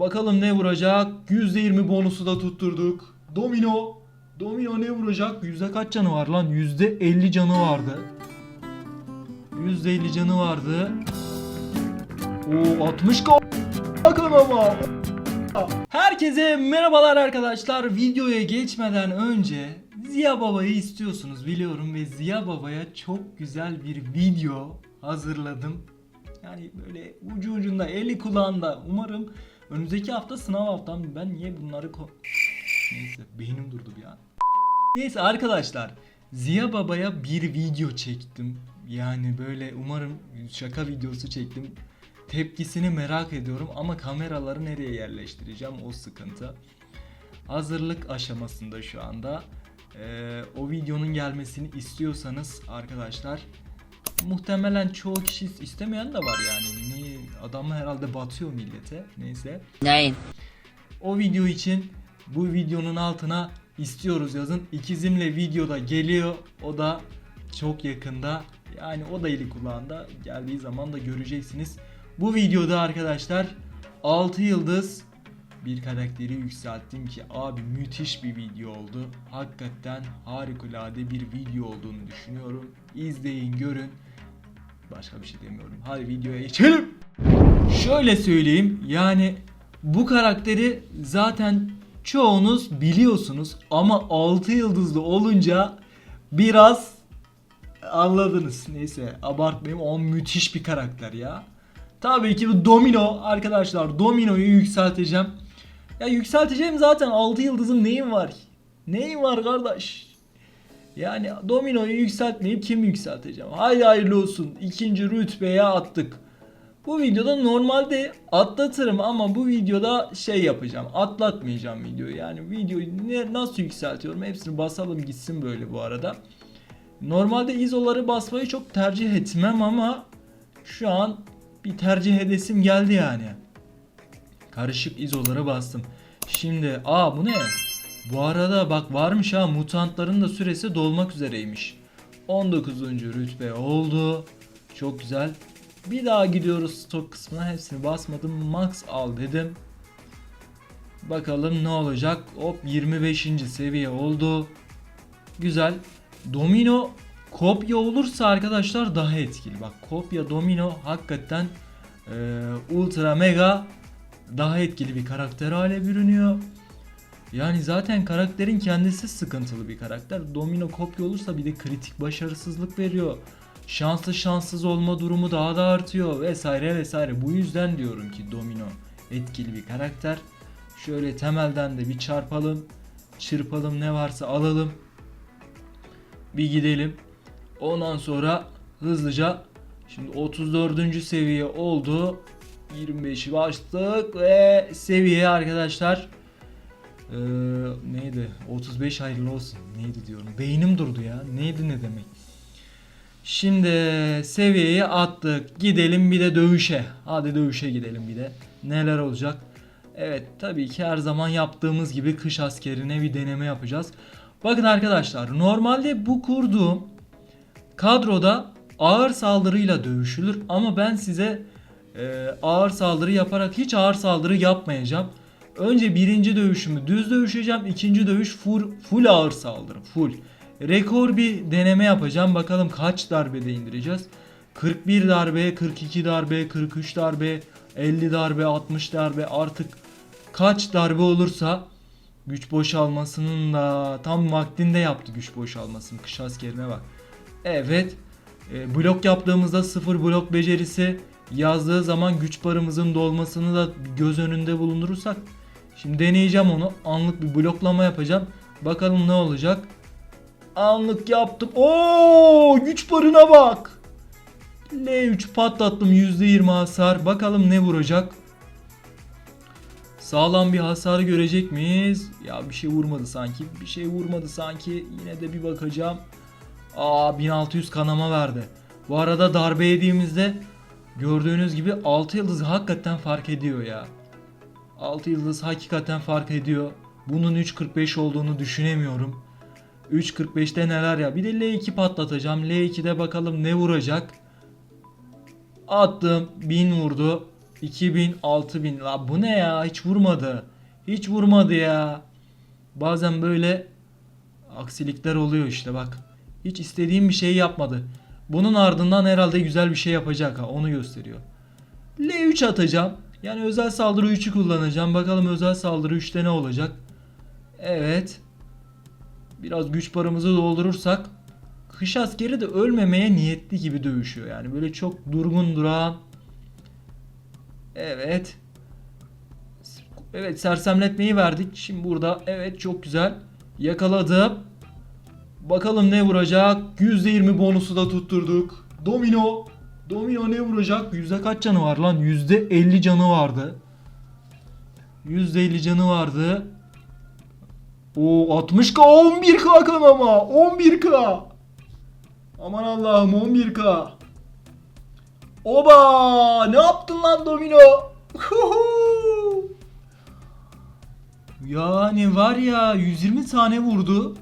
Bakalım ne vuracak? %20 bonusu da tutturduk. Domino. Domino ne vuracak? Yüzde kaç canı var lan? Yüzde 50 canı vardı. Yüzde 50 canı vardı. Oo 60 ka bakın ama. Herkese merhabalar arkadaşlar. Videoya geçmeden önce Ziya Baba'yı istiyorsunuz biliyorum ve Ziya Baba'ya çok güzel bir video hazırladım. Yani böyle ucu ucunda eli kulağında umarım önümüzdeki hafta sınav haftam ben niye bunları ko- Neyse beynim durdu bir an. Neyse arkadaşlar Ziya Baba'ya bir video çektim. Yani böyle umarım şaka videosu çektim. Tepkisini merak ediyorum ama kameraları nereye yerleştireceğim o sıkıntı. Hazırlık aşamasında şu anda. Ee, o videonun gelmesini istiyorsanız arkadaşlar muhtemelen çoğu kişi istemeyen de var yani. Niye adam herhalde batıyor millete. Neyse. Nein. O video için bu videonun altına istiyoruz yazın. İkizimle videoda geliyor. O da çok yakında. Yani o da eli kulağında. Geldiği zaman da göreceksiniz. Bu videoda arkadaşlar 6 yıldız bir karakteri yükselttim ki abi müthiş bir video oldu. Hakikaten harikulade bir video olduğunu düşünüyorum. İzleyin görün. Başka bir şey demiyorum. Hadi videoya geçelim. Şöyle söyleyeyim yani bu karakteri zaten çoğunuz biliyorsunuz ama 6 yıldızlı olunca biraz anladınız. Neyse abartmayayım o müthiş bir karakter ya. Tabii ki bu Domino arkadaşlar Domino'yu yükselteceğim. Ya yükselteceğim zaten 6 yıldızım neyim var? Neyim var kardeş? Yani Domino'yu yükseltmeyip kimi yükselteceğim? Haydi hayırlı olsun. İkinci rütbeye attık. Bu videoda normalde atlatırım ama bu videoda şey yapacağım. Atlatmayacağım videoyu. Yani videoyu ne, nasıl yükseltiyorum hepsini basalım gitsin böyle bu arada. Normalde izoları basmayı çok tercih etmem ama şu an bir tercih edesim geldi yani. Karışık izoları bastım. Şimdi aa bu ne? Bu arada bak varmış ha mutantların da süresi dolmak üzereymiş. 19. rütbe oldu. Çok güzel. Bir daha gidiyoruz stok kısmına. Hepsini basmadım. Max al dedim. Bakalım ne olacak. Hop 25. seviye oldu. Güzel. Domino kopya olursa arkadaşlar daha etkili. Bak kopya domino hakikaten e, ultra mega daha etkili bir karakter hale bürünüyor. Yani zaten karakterin kendisi sıkıntılı bir karakter. Domino kopya olursa bir de kritik başarısızlık veriyor. Şanslı şanssız olma durumu daha da artıyor vesaire vesaire. Bu yüzden diyorum ki Domino etkili bir karakter. Şöyle temelden de bir çarpalım. Çırpalım ne varsa alalım. Bir gidelim. Ondan sonra hızlıca şimdi 34. seviye oldu. 25'i başladık ve seviye arkadaşlar ee, neydi? 35 hayırlı olsun. Neydi diyorum. Beynim durdu ya. Neydi ne demek? Şimdi seviyeyi attık. Gidelim bir de dövüşe. Hadi dövüşe gidelim bir de. Neler olacak? Evet tabii ki her zaman yaptığımız gibi kış askerine bir deneme yapacağız. Bakın arkadaşlar normalde bu kurduğum kadroda ağır saldırıyla dövüşülür ama ben size e, ağır saldırı yaparak hiç ağır saldırı yapmayacağım. Önce birinci dövüşümü düz dövüşeceğim. ikinci dövüş full, full ağır saldırı. Full. Rekor bir deneme yapacağım. Bakalım kaç darbede indireceğiz. 41 darbe, 42 darbe, 43 darbe, 50 darbe, 60 darbe artık kaç darbe olursa güç boşalmasının da tam vaktinde yaptı güç boşalmasını. Kış askerine bak. Evet. E, blok yaptığımızda sıfır blok becerisi yazdığı zaman güç barımızın dolmasını da göz önünde bulundurursak Şimdi deneyeceğim onu. Anlık bir bloklama yapacağım. Bakalım ne olacak. Anlık yaptım. Oo, güç barına bak. L3 patlattım %20 hasar. Bakalım ne vuracak. Sağlam bir hasar görecek miyiz? Ya bir şey vurmadı sanki. Bir şey vurmadı sanki. Yine de bir bakacağım. Aa 1600 kanama verdi. Bu arada darbe yediğimizde gördüğünüz gibi 6 yıldız hakikaten fark ediyor ya. 6 yıldız hakikaten fark ediyor. Bunun 3.45 olduğunu düşünemiyorum. 3.45'te neler ya? Bir de L2 patlatacağım. L2'de bakalım ne vuracak. Attım. 1000 vurdu. 2000, 6000. La bu ne ya? Hiç vurmadı. Hiç vurmadı ya. Bazen böyle aksilikler oluyor işte bak. Hiç istediğim bir şeyi yapmadı. Bunun ardından herhalde güzel bir şey yapacak ha. Onu gösteriyor. L3 atacağım. Yani özel saldırı 3'ü kullanacağım. Bakalım özel saldırı 3'te ne olacak. Evet. Biraz güç paramızı doldurursak kış askeri de ölmemeye niyetli gibi dövüşüyor. Yani böyle çok durgun duran. Evet. Evet sersemletmeyi verdik. Şimdi burada evet çok güzel. Yakaladım. Bakalım ne vuracak. %20 bonusu da tutturduk. Domino. Domino ne vuracak? Yüzde kaç canı var lan? Yüzde 50 canı vardı. Yüzde 50 canı vardı. O 60k 11k kanama 11k. Aman Allah'ım 11k. Oba ne yaptın lan Domino? Yani var ya 120 tane vurdu.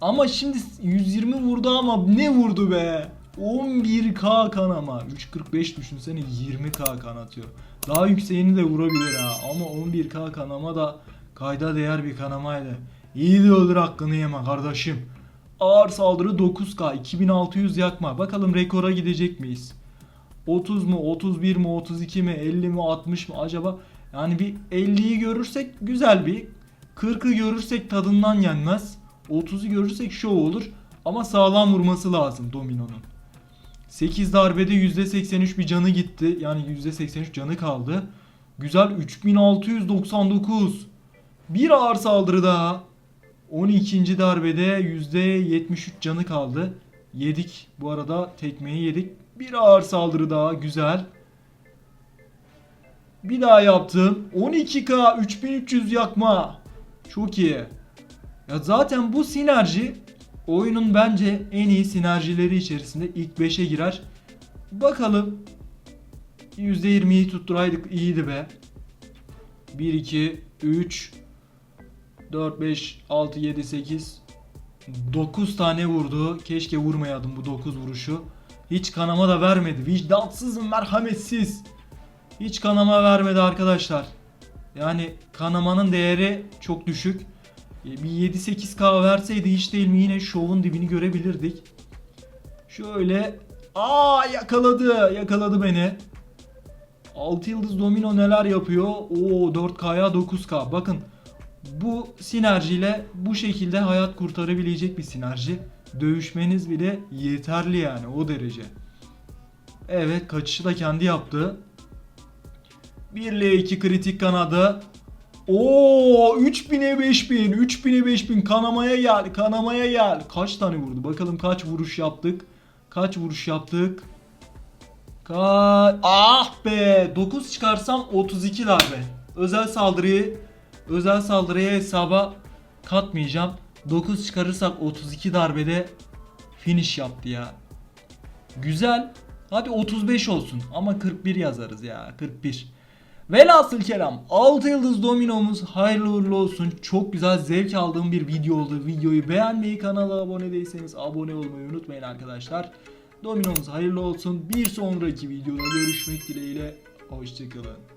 Ama şimdi 120 vurdu ama ne vurdu be? 11k kan ama. 3.45 düşünsene 20k kan atıyor. Daha yükseğini de vurabilir ha. Ama 11k kanama da kayda değer bir kanamaydı. İyi de öldür hakkını yeme kardeşim. Ağır saldırı 9k 2600 yakma. Bakalım rekora gidecek miyiz? 30 mu 31 mi 32 mi 50 mi 60 mı acaba? Yani bir 50'yi görürsek güzel bir 40'ı görürsek tadından yenmez. 30'u görürsek şov olur. Ama sağlam vurması lazım Domino'nun. 8 darbede %83 bir canı gitti. Yani %83 canı kaldı. Güzel 3699. Bir ağır saldırı daha. 12. darbede %73 canı kaldı. Yedik. Bu arada tekmeyi yedik. Bir ağır saldırı daha. Güzel. Bir daha yaptım. 12k 3300 yakma. Çok iyi. Ya zaten bu sinerji oyunun bence en iyi sinerjileri içerisinde ilk 5'e girer. Bakalım. %20'yi tutturaydık iyiydi be. 1 2 3 4 5 6 7 8 9 tane vurdu. Keşke vurmayaydım bu 9 vuruşu. Hiç kanama da vermedi. Vicdansız, merhametsiz. Hiç kanama vermedi arkadaşlar. Yani kanamanın değeri çok düşük. E, Bir 7-8k verseydi hiç değil mi yine şovun dibini görebilirdik. Şöyle aa yakaladı yakaladı beni. 6 yıldız domino neler yapıyor? Oo 4k'ya 9k. Bakın bu sinerjiyle bu şekilde hayat kurtarabilecek bir sinerji. Dövüşmeniz bile yeterli yani o derece. Evet kaçışı da kendi yaptı. 1 ile 2 kritik kanadı. Oo 3000'e 5000, 3000'e 5000 kanamaya gel, kanamaya gel. Kaç tane vurdu? Bakalım kaç vuruş yaptık? Kaç vuruş yaptık? Ka ah be 9 çıkarsam 32 darbe. Özel saldırıyı özel saldırıya hesaba katmayacağım. 9 çıkarırsak 32 darbede finish yaptı ya. Güzel. Hadi 35 olsun ama 41 yazarız ya 41. Velhasıl kelam 6 yıldız dominomuz hayırlı uğurlu olsun. Çok güzel zevk aldığım bir video oldu. Videoyu beğenmeyi, kanala abone değilseniz abone olmayı unutmayın arkadaşlar. Dominomuz hayırlı olsun. Bir sonraki videoda görüşmek dileğiyle. Hoşçakalın.